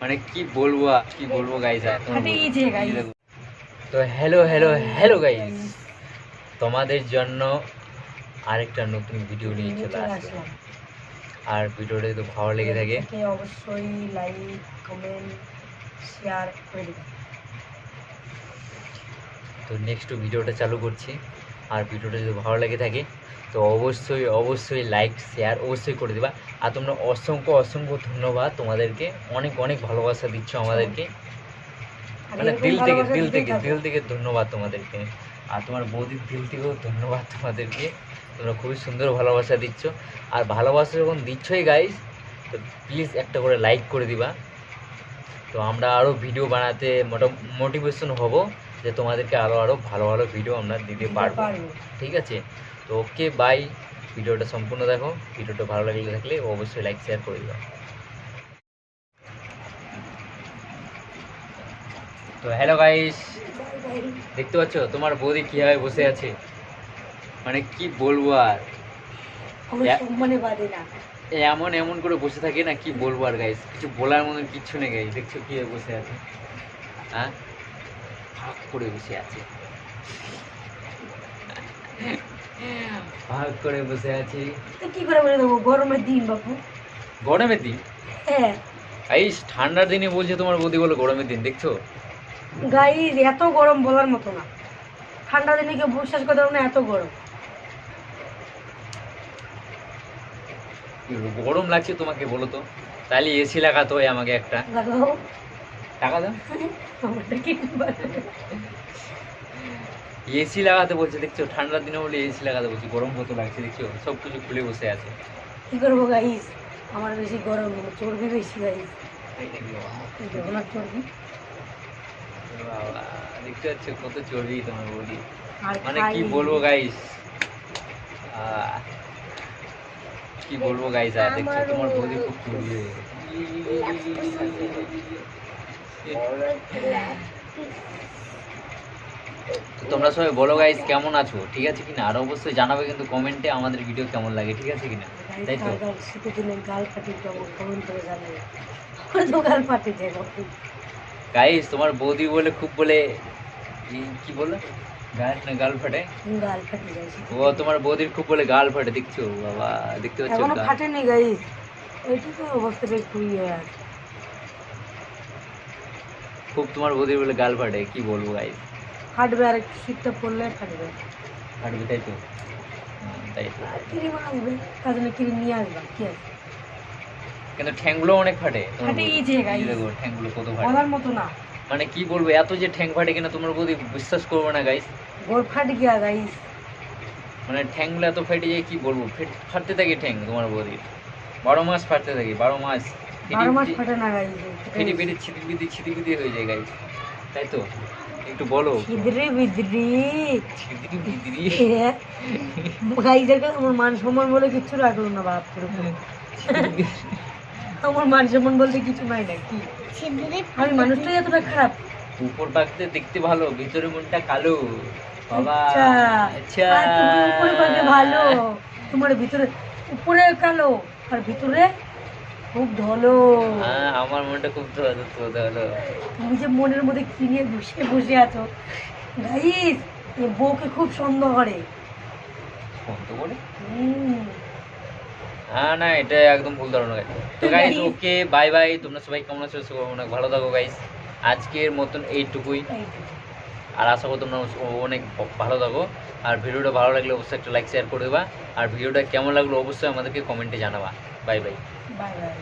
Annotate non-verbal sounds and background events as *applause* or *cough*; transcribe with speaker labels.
Speaker 1: মানে কি বলব কি বলব গাইজ। তো হ্যালো হ্যালো হ্যালো গাইজ তোমাদের জন্য আরেকটা নতুন ভিডিও নিয়ে চলে আসলাম। আর ভিডিওটা যদি ভালো লেগে থাকে
Speaker 2: অবশ্যই লাইক কমেন্ট শেয়ার করে
Speaker 1: তো নেক্সট ভিডিওটা চালু করছি। আর ভিডিওটা যদি ভালো লেগে থাকে তো অবশ্যই অবশ্যই লাইক শেয়ার অবশ্যই করে দেবা। আর তোমরা অসংখ্য অসংখ্য ধন্যবাদ তোমাদেরকে। অনেক অনেক ভালোবাসা দিচ্ছ আমাদেরকে। মানে দিল থেকে দিল থেকে দিল থেকে ধন্যবাদ তোমাদেরকে। আর তোমার বৌদির দিল থেকেও ধন্যবাদ তোমাদেরকে। তোমরা খুবই সুন্দর ভালোবাসা দিচ্ছ। আর ভালোবাসা যখন দিচ্ছই গাইস তো প্লিজ একটা করে লাইক করে দিবা। তো আমরা আরও ভিডিও বানাতে মোটা মোটিভেশন হব যে তোমাদেরকে আরও আরও ভালো ভালো ভিডিও আমরা দিতে পারব। ঠিক আছে? তো ওকে বাই ভিডিওটা সম্পূর্ণ দেখো। ভিডিওটা ভালো লাগলে থাকলে অবশ্যই লাইক শেয়ার করে দিবা তো হ্যালো গাইস দেখতে পাচ্ছ? তোমার বৌদি কীভাবে বসে আছে? মানে কি বলব আর?
Speaker 2: আমার
Speaker 1: এমন এমন করে বসে থাকে না কি বলব আর গাইস কিছু বলার মতন কিচ্ছু নেই গাইস দেখছ কীভাবে বসে আছে? হ্যাঁ? ভাগ করে বসে আছে। ভাগ করে বসে আছি।
Speaker 2: কি করে বলে দেবো? গরমের দিন বাপু।
Speaker 1: গরমের দিন?
Speaker 2: হ্যাঁ।
Speaker 1: এই ঠান্ডার দিনে বলছে তোমার বৌদি বলো গরমের দিন দেখছ?
Speaker 2: গাইজ এত গরম বলার মতো না। ঠান্ডা দিনে কেউ বিশ্বাস করতে না এত গরম
Speaker 1: কি বলব, গরম লাগছে তোমাকে বলো তো। তাহলে এসি লাগাতে হয় আমাকে একটা। টাকা দাও। এসি লাগাতে বলছে দেখছ? ঠান্ডার দিনে বলে এসি লাগাতে বলছি। গরম কত লাগছে দেখছ? সব কিছু খুলে বসে আছে।
Speaker 2: কি করব গাইজ আমার বেশি গরম চর্বি বেশি? জগন্নাথ চর্বি।
Speaker 1: দেখতে পাচ্ছ কত চর্বি তোমার বলি মানে কি বলব গাইস কি বলব গাইস আর দেখছ তোমার বৌদি খুব হয়ে গেছে। তো তোমরা সবাই বলো গাইস কেমন আছো? ঠিক আছে কিনা? আর অবশ্যই জানাবে কিন্তু কমেন্টে আমাদের ভিডিও কেমন লাগে ঠিক আছে কিনা? তাই তো? গাইস তোমার বৌদি বলে খুব বলে কি বলে গাল না গাল ফাটে?
Speaker 2: গাল ফাটে
Speaker 1: ও তোমার বৌদির খুব বলে গাল ফাটে দেখছ? বাবা দেখতে পাচ্ছ
Speaker 2: এখনও
Speaker 1: গাল?
Speaker 2: ফাটেনি গাইজ ওইটা তো অবস্থাটা একটু ইয়ে
Speaker 1: খুব তোমার বৌদির বলে গাল ফাটে কি বলব গাইস
Speaker 2: ফাটবে আর একটু শীতটা পড়লে ফাটবে।
Speaker 1: ফাটবে তাই তো? তাই তো।
Speaker 2: ক্রিম আসবে তার জন্য ক্রিম নিয়ে আসবা? কি আছে?
Speaker 1: কিন্তু ঠ্যাংগুলো অনেক ফাটে।
Speaker 2: ফাটে
Speaker 1: এই
Speaker 2: গাইজ
Speaker 1: দেখো ঠ্যাংগুলো কত ফাটে।
Speaker 2: বলার মতো না।
Speaker 1: মানে কি বলব এত যে ঠ্যাং ফাটে কিনা তোমার বৌদি বিশ্বাস করব না গাইস
Speaker 2: গোর ফাট গিয়া গাইস
Speaker 1: মানে ঠ্যাংগুলো এত ফেটে যায় কি বলব ফেট- ফাটতে থাকে ঠ্যাং তোমার বৌদির বারো মাস ফাটতে থাকে বারো মাস।
Speaker 2: বারো মাস ফাটে না
Speaker 1: ফেটে ফেটে ছিটি বিদি ছিটি বিদি হয়ে যায় গাইস তাই তো? একটু বলো।
Speaker 2: খিদরে বিদ্রি।
Speaker 1: ছিটি বিদি
Speaker 2: গাইজের *laughs* কাছে আমার মান সম্মান বলে কিচ্ছু রাখল না বাপ। আমার মান সম্মান বলতে কিছু নাই না কি আমি মানুষটাই এতটা খারাপ।
Speaker 1: উপর পাকতে দেখতে ভালো ভিতরে মনটা কালো। বাবা
Speaker 2: আচ্ছা
Speaker 1: আচ্ছা।
Speaker 2: উপরে ভালো। তোমার ভিতরে উপরে কালো আর ভিতরে খুব ধলো।
Speaker 1: হ্যাঁ আমার মনটা খুব ধোয়া
Speaker 2: তুমি যে মনের মধ্যে কি নিয়ে বসে বসে আছো? গাইস এ বউকে খুব সন্দেহ করে।
Speaker 1: তো করে?
Speaker 2: হুম।
Speaker 1: হ্যাঁ না এটা একদম ভুল ধারণা গাইস তো গাইস ওকে বাই বাই তোমরা সবাই কেমন আছো? অনেক ভালো থাকো গাইস আজকের মতন এইটুকুই।
Speaker 2: এই
Speaker 1: আর আশা করি তোমরা অনেক ভালো থাকো। আর ভিডিওটা ভালো লাগলে অবশ্যই একটা লাইক শেয়ার করে দেবা। আর ভিডিওটা কেমন লাগল অবশ্যই আমাদেরকে কমেন্টে জানাবা। Bye bye
Speaker 2: bye bye